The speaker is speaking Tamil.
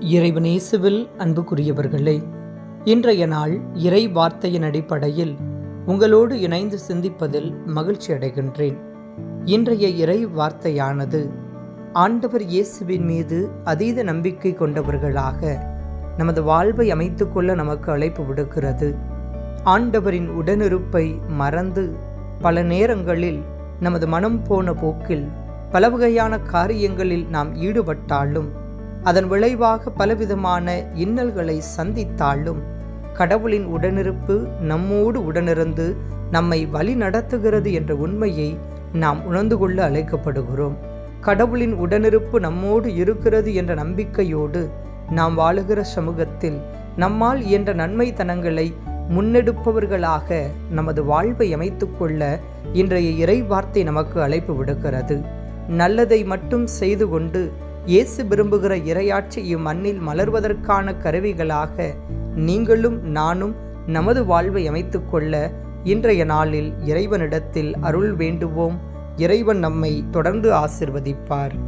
இறைவனேசுவில் அன்புக்குரியவர்களே இன்றைய நாள் இறை வார்த்தையின் அடிப்படையில் உங்களோடு இணைந்து சிந்திப்பதில் மகிழ்ச்சி அடைகின்றேன். இன்றைய இறை வார்த்தையானது ஆண்டவர் இயேசுவின் மீது அதீத நம்பிக்கை கொண்டவர்களாக நமது வாழ்வை அமைத்துக்கொள்ள நமக்கு அழைப்பு விடுக்கிறது. ஆண்டவரின் உடனிருப்பை மறந்து பல நேரங்களில் நமது மனம் போன போக்கில் பல வகையான காரியங்களில் நாம் ஈடுபட்டாலும் அதன் விளைவாக பலவிதமான இன்னல்களை சந்தித்தாலும் கடவுளின் உடனிருப்பு நம்மோடு உடனிருந்து நம்மை வழி நடத்துகிறது என்ற உண்மையை நாம் உணர்ந்து கொள்ள அழைக்கப்படுகிறோம். கடவுளின் உடனிருப்பு நம்மோடு இருக்கிறது என்ற நம்பிக்கையோடு நாம் வாழுகிற சமூகத்தில் நம்மால் இயன்ற நன்மைத்தனங்களை முன்னெடுப்பவர்களாக நமது வாழ்வை அமைத்துக்கொள்ள இன்றைய இறை வார்த்தை நமக்கு அழைப்பு விடுக்கிறது. நல்லதை மட்டும் செய்து கொண்டு இயேசு விரும்புகிற இரையாட்சி இம்மண்ணில் மலர்வதற்கான கருவிகளாக நீங்களும் நானும் நமது வாழ்வை அமைத்துக்கொள்ள இன்றைய நாளில் இறைவனிடத்தில் அருள் வேண்டுவோம். இறைவன் நம்மை தொடர்ந்து ஆசிர்வதிப்பார்.